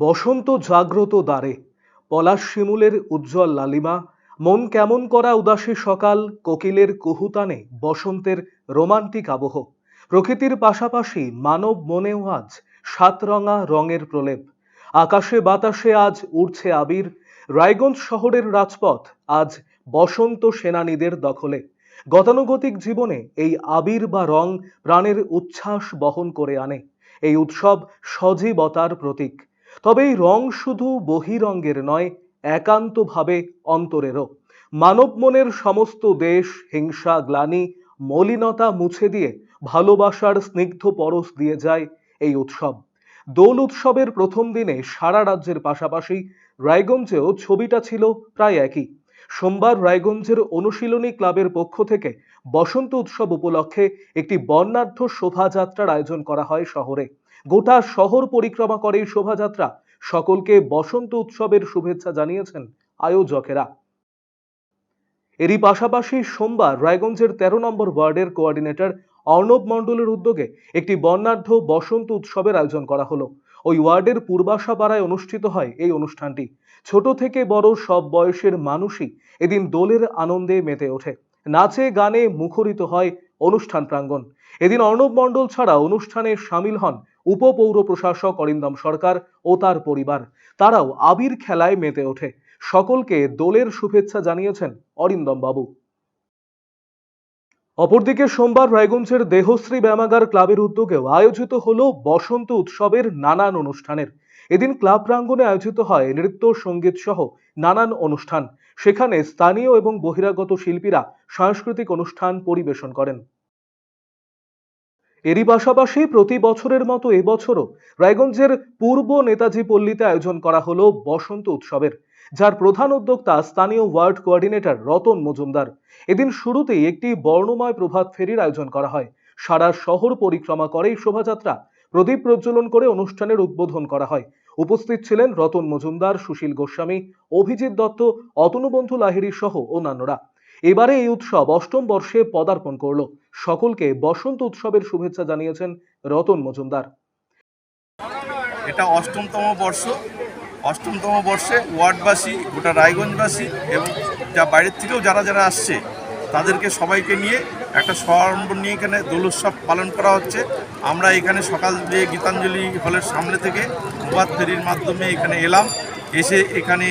বসন্ত জাগ্রত দ্বারে, পলাশ শিমুলের উজ্জ্বল লালিমা, মন কেমন করা উদাসী সকাল, কোকিলের কুহুতানে বসন্তের রোমান্টিক আবহ, প্রকৃতির পাশাপাশি মানব মনেও আজ সাতরঙা রঙের প্রলেপ, আকাশে বাতাসে আজ উড়ছে আবির, রায়গঞ্জ শহরের রাজপথ আজ বসন্ত সেনানীদের দখলে, গতানুগতিক জীবনে এই আবির বা রং প্রাণের উচ্ছ্বাস বহন করে আনে, এই উৎসব সজীবতার প্রতীক। তবে এই রং শুধু বহিরঙ্গের নয়, একান্তভাবে অন্তরেরও। মানব মনের সমস্ত দেশ হিংসা, গ্লানি, মলিনতা মুছে দিয়ে ভালোবাসার স্নিগ্ধ পরশ দিয়ে যায় এই উৎসব। দোল উৎসবের প্রথম দিনে সারা রাজ্যের পাশাপাশি রায়গঞ্জেও ছবিটা ছিল প্রায় একই। সোমবার রায়গঞ্জের অনুশীলনী ক্লাবের পক্ষ থেকে বসন্ত উৎসব উপলক্ষে একটি বর্ণাঢ্য শোভাযাত্রার আয়োজন করা হয় শহরে। গোটা শহর পরিক্রমা করে এই শোভাযাত্রা। সকলকে বসন্ত উৎসবের শুভেচ্ছা জানিয়েছেন আয়োজকেরা। এরই পাশাপাশি সোমবার রায়গঞ্জের তেরো নম্বর ওয়ার্ডের কোঅর্ডিনেটর অর্ণব মণ্ডলের উদ্যোগে একটি বর্ণাঢ্য বসন্ত উৎসবের আয়োজন করা হলো। ওই ওয়ার্ডের পূর্বাশা পাড়ায় অনুষ্ঠিত হয় এই অনুষ্ঠানটি। ছোট থেকে বড় সব বয়সের মানুষই এদিন দোলের আনন্দে মেতে ওঠে। নাচে গানে মুখরিত হয় অনুষ্ঠান প্রাঙ্গণ। এদিন অর্ণব মণ্ডল ছাড়া অনুষ্ঠানে সামিল হন উপপৌর প্রশাসক অরিন্দম সরকার ও তার পরিবার। তারাও আবির খেলায় মেতে ওঠে। সকলকে দোলের শুভেচ্ছা জানিয়েছেন অরিন্দম বাবু। অপরদিকে সোমবার রায়গঞ্জের দেহশ্রী ব্যায়ামাগার ক্লাবের উদ্যোগেও আয়োজিত হলো বসন্ত উৎসবের নানান অনুষ্ঠানের। এদিন ক্লাব প্রাঙ্গণে আয়োজিত হয় নৃত্য সংগীত সহ নানান অনুষ্ঠান। সেখানে স্থানীয় এবং বহিরাগত শিল্পীরা সাংস্কৃতিক অনুষ্ঠান পরিবেশন করেন। এরই পাশাপাশি প্রতি বছরের মতো এবছরও রায়গঞ্জের পূর্ব নেতাজি পল্লীতে আয়োজন করা হলো বসন্ত উৎসবের। যার প্রধান উদ্যোক্তা স্থানীয় ওয়ার্ড কোঅর্ডিনেটর রতন মজুমদার। এদিন শুরুতেই একটি বর্ণময় প্রভাত ফেরির আয়োজন করা হয়। সারা শহর পরিক্রমা করে এই শোভাযাত্রা। প্রদীপ প্রজ্বলন করে অনুষ্ঠানের উদ্বোধন করা হয়। উপস্থিত ছিলেন রতন মজুমদার, সুশীল গোস্বামী, অভিজিৎ দত্ত, অতনুবন্ধু লাহিড়ী সহ অন্যান্যরা। এবারে এই উৎসব অষ্টম বর্ষে পদার্পণ করল। সকলকে বসন্ত উৎসবের শুভেচ্ছা জানিয়েছেন রতন মজুমদার। এটা অষ্টমতম বর্ষ। অষ্টমতম বর্ষে ওয়ার্ডবাসী, গোটা রায়গঞ্জবাসী এবং যা বাইরের থেকেও যারা যারা আসছে, তাদেরকে সবাইকে নিয়ে একটা সমারম্ভ নিয়ে এখানে দোল উৎসব পালন করা হচ্ছে। আমরা এখানে সকাল দিয়ে গীতাঞ্জলি হলের সামনে থেকে প্রভাত ফেরির মাধ্যমে এখানে এলাম। এসে এখানে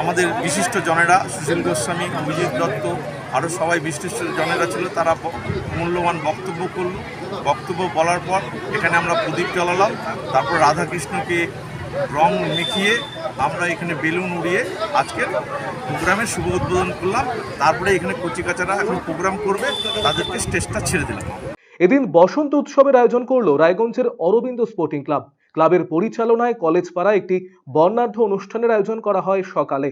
আমাদের বিশিষ্ট জনেরা সুশীল গোস্বামী, অভিজিৎ দত্ত আরও সবাই বিশিষ্ট জনেরা ছিল, তারা মূল্যবান বক্তব্য করল। বক্তব্য বলার পর এখানে আমরা প্রদীপ জ্বালালাম। তারপর রাধাকৃষ্ণকে রং মিখিয়ে আমরা এখানে বেলুন উড়িয়ে আজকের প্রোগ্রামের শুভ উদ্বোধন করলাম। তারপরে এখানে কচিকাচারা এখন প্রোগ্রাম করবে। তাদেরকে স্টেজটা ছেড়ে দিলাম। এদিন বসন্ত উৎসবের আয়োজন করল রায়গঞ্জের অরবিন্দ স্পোর্টিং ক্লাব। ক্লাবের পরিচালনায় কলেজ পাড়ায় একটি বর্ণাঢ্য অনুষ্ঠানের আয়োজন করা হয় সকালে।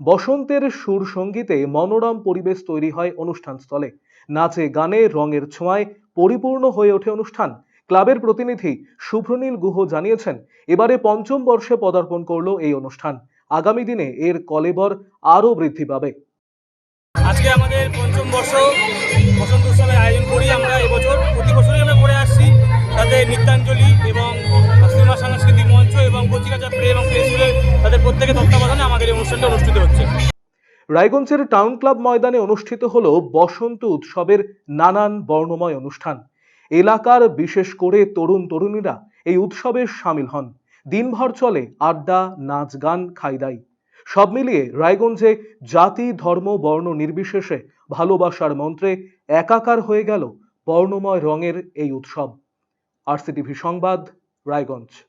বসন্তের সুর সঙ্গীতে মনোরম পরিবেশ তৈরি হয় অনুষ্ঠানস্থলে। নাচে গানে রঙের ছোঁয়ায় পরিপূর্ণ হয়ে ওঠে অনুষ্ঠান। ক্লাবের প্রতিনিধি শুভ্রনীল গুহ জানিয়েছেন এবারে পঞ্চম বর্ষে পদার্পণ করল এই অনুষ্ঠান। আগামী দিনে এর কলেবর আরও বৃদ্ধি পাবে। আজকে আমাদের পঞ্চম বর্ষ বসন্ত উৎসবের আয়োজন করি আমরা এবছর প্রতি বছরই আমরা করে আসছি তাদের নৃত্যাঞ্জলি এবং সিনেমা সাংস্কৃতিক মঞ্চ এবং কচিকাচা প্লে এবং প্লে তাদের প্রত্যেকের তত্ত্বাবধানে আমাদের এই অনুষ্ঠানটা অনুষ্ঠিত হচ্ছে। রায়গঞ্জের টাউন ক্লাব ময়দানে অনুষ্ঠিত হল বসন্ত উৎসবের নানান বর্ণময় অনুষ্ঠান। এলাকার বিশেষ করে তরুণ তরুণীরা এই উৎসবে সামিল হন। দিনভর চলে আড্ডা, নাচ গান, খাইদাই। সব মিলিয়ে রায়গঞ্জে জাতি, ধর্ম, বর্ণ নির্বিশেষে ভালোবাসার মন্ত্রে একাকার হয়ে গেল বর্ণময় রঙের এই উৎসব। আরসিটিভি সংবাদ, রায়গঞ্জ।